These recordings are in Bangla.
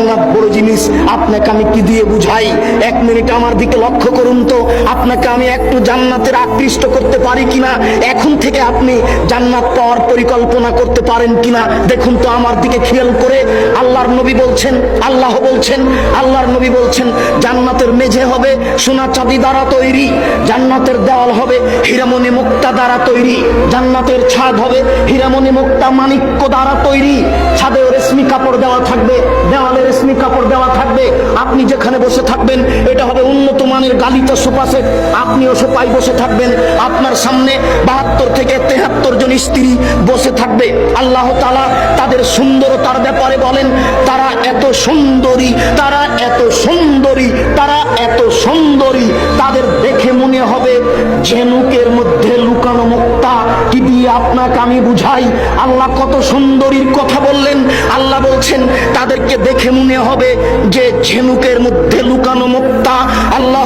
জান্নাত বড় জিনিস, আপনাকে আমি কি দিয়ে বুঝাই? এক মিনিট আমার দিকে লক্ষ্য করুন তো। আপনাকে আমি একটু জান্নাতের আকৃষ্ট করতে পারি কিনা? এখন থেকে আপনি জান্নাত পাওয়ার পরিকল্পনা করতে পারেন কিনা? দেখুন তো আমার দিকে খেয়াল করে। আল্লাহর নবী বলছেন, আল্লাহ বলছেন, আল্লাহর নবী বলছেন, জান্নাতের মেঝে হবে সোনা চাঁদি দ্বারা তৈরি, জান্নাতের দেওয়াল হবে হীরামণি মুক্তা দ্বারা তৈরি, জান্নাতের ছাদ হবে হীরামণি মুক্তা মানিক্য দ্বারা তৈরি, ছাদে রেশমি কাপড় দেওয়া থাকবে আপনি যেখানে বসে থাকবেন, এটা হবে উন্নত মানের গালিত সোফা সেট আপনিও সোফায় বসে থাকবেন। আপনার সামনে বাহাত্তর থেকে তেহাত্তর জন স্ত্রী বসে থাকবে। আল্লাহ তালা তাদের সুন্দরতার ব্যাপারে বলেন, তারা এত সুন্দরী, তারা এত সুন্দরী, তারা এত সুন্দরী। তাদের দেখে মনে হবে, ঝেনুকের মধ্যে লুকানো মুক্তা আপনাকে আমি বুঝাই। আল্লাহ কত সুন্দরীর কথা বললেন। আল্লাহ বলছেন, তাদেরকে দেখে মনে হবে যে ঝিনুকের মধ্যে লুকানো মুক্তা। আল্লাহ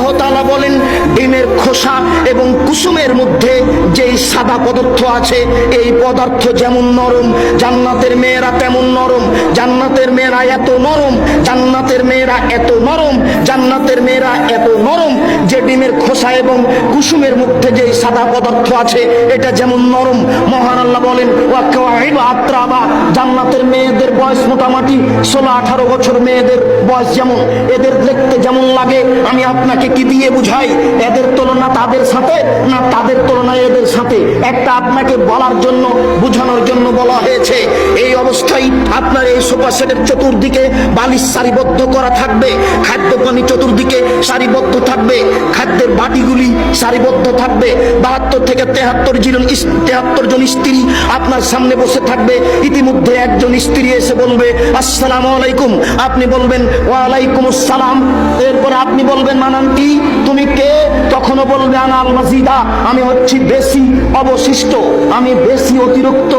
বলেন, ডিমের খোসা এবং কুসুমের মধ্যে যেই সাদা পদার্থ আছে, এই পদার্থ যেমন নরম, জান্নাতের মেয়েরা তেমন নরম, জান্নাতের মেয়েরা এত নরম, জান্নাতের মেয়েরা এত নরম, জান্নাতের মেয়েরা এত নরম, যে ডিমের খোসা এবং কুসুমের মধ্যে যেই সাদা পদার্থ আছে, এটা যেমন নরম। মহান আল্লাহ বলেন আত্রাবা। জান্নাতের মেয়েদের বয়স মোটামুটি ষোলো আঠারো বছর, মেয়েদের বয়স যেমন, এদের দেখতে যেমন লাগে আমি আপনাকে কি দিয়ে বুঝাই? এদের তুলনা তাদের সাথে না তাদের তুলনা এদের সাথে? একটা আপনাকে বলার জন্য, বুঝানোর জন্য বলা হয়েছে। এই অবস্থায় আপনার এই সোফা সেটের চতুর্দিকে বালিশ সারিবদ্ধ করা থাকবে। খাদ্য পানি চতুর্দিকে সারিবদ্ধ থাকবে। খাদ্যের বাটিগুলি সারিবদ্ধ থাকবে। বাহাত্তর থেকে তেহাত্তর জন তেহাত্তর জন স্ত্রী আপনার সামনে বসে থাকবে। ইতিমধ্যে একজন স্ত্রী এসে বলবে, আসসালামু আলাইকুম। আপনি বলবেন, ওয়ালাইকুম আসসালাম। এরপরে আপনি বলবেন, মানান কি? তুমি কে? তখনও বলবে আনাল মাজিদা আমি হচ্ছি বেশি অবশিষ্ট। আমি বেশি অতিরিক্ত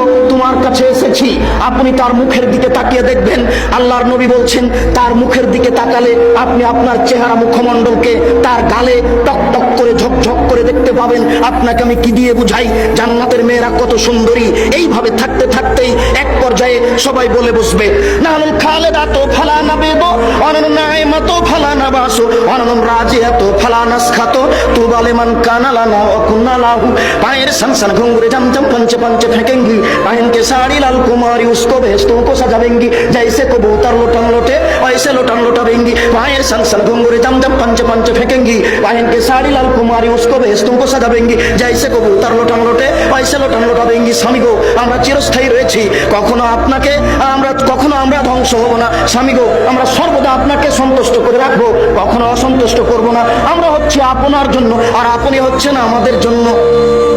তোমার কাছে এসেছি। আপনি তার মুখের দিকে তাকিয়ে দেখবেন। আল্লাহর নবী বলছেন, তার মুখের দিকে তাকালে আপনি আপনার চেহারা মুখমণ্ডলকে তার গালে টক টক করে ঝকঝক করে দেখতে পাবেন। আপনাকে আমি কি দিয়ে বুঝাই? জান্নাতের মেয়েরা কত সুন্দরী। এইভাবে থাকতে থাকতেই এক পর্যায়ে সবাই বলে বসবে, নানুল খালেদা তো ফালা না বেগো অনন নাইমা তো ফালা না বাসো অনন রাজিয়া এত ফালা নাস খাতো তু বালে মান কানালা না অকুন্না লাহু পায়ের সানসান ঘুঙ্গুরে জামজাম পঞ্চে পঞ্চে ঠেকেঙ্গি পায়েন के साड़ी लाल कुमारी उसको भेस्तों को सजावेंगी जैसे कबूतर लोटन लोटे वैसे लोटन लोटावेंगी पायर सन सन घुंगरे जम जम पंच पंच फेंकेंगी पहन के साड़ी लाल कुमारी उसको भेस्तों को सजावेंगी जैसे কবুতর লোটান লোটে পয়সা লোটান লোটাবেঙ্গি স্বামী গো আমরা চিরস্থায়ী রয়েছি কখনো আপনাকে আমরা কখনো আমরা ধ্বংস হব না স্বামী গো আমরা সর্বদা আপনাকে সন্তুষ্ট করে রাখবো কখনো অসন্তুষ্ট করব না আমরা হচ্ছে আপনার জন্য আর আপনি হচ্ছেন আমাদের জন্য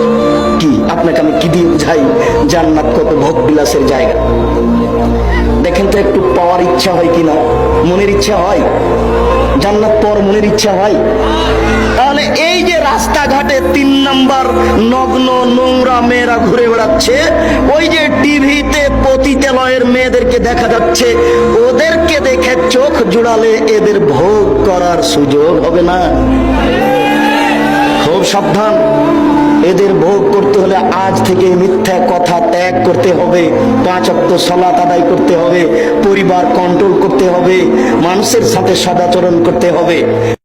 কি আপনাকে আমি কি দিয়ে বুঝাই? জান্নাত কত ভোগ বিলাসের জায়গা। দেখেন তো একটু পাওয়ার ইচ্ছা হয় কিনা? মনের ইচ্ছা হয়? জান্নাত পর মনের ইচ্ছা হয়? তাহলে এই যে রাস্তাঘাটে তিন নাম্বার নগ্ন নোংরা মেয়েরা ঘুরে বেড়াচ্ছে, ওই যে টিভিতে পতিতালয়ের মেয়েদেরকে দেখা যাচ্ছে, ওদেরকে দেখে চোখ জুড়ালে এদের ভোগ করার সুযোগ হবে না? খুব সাবধান। এদের ভোগ করতে হলে আজ থেকে মিথ্যা কথা ত্যাগ করতে হবে। পাঁচ অক্ত সলাত আদায় করতে হবে। পরিবার কন্ট্রোল করতে হবে। মানুষের সাথে সদাচরণ করতে হবে।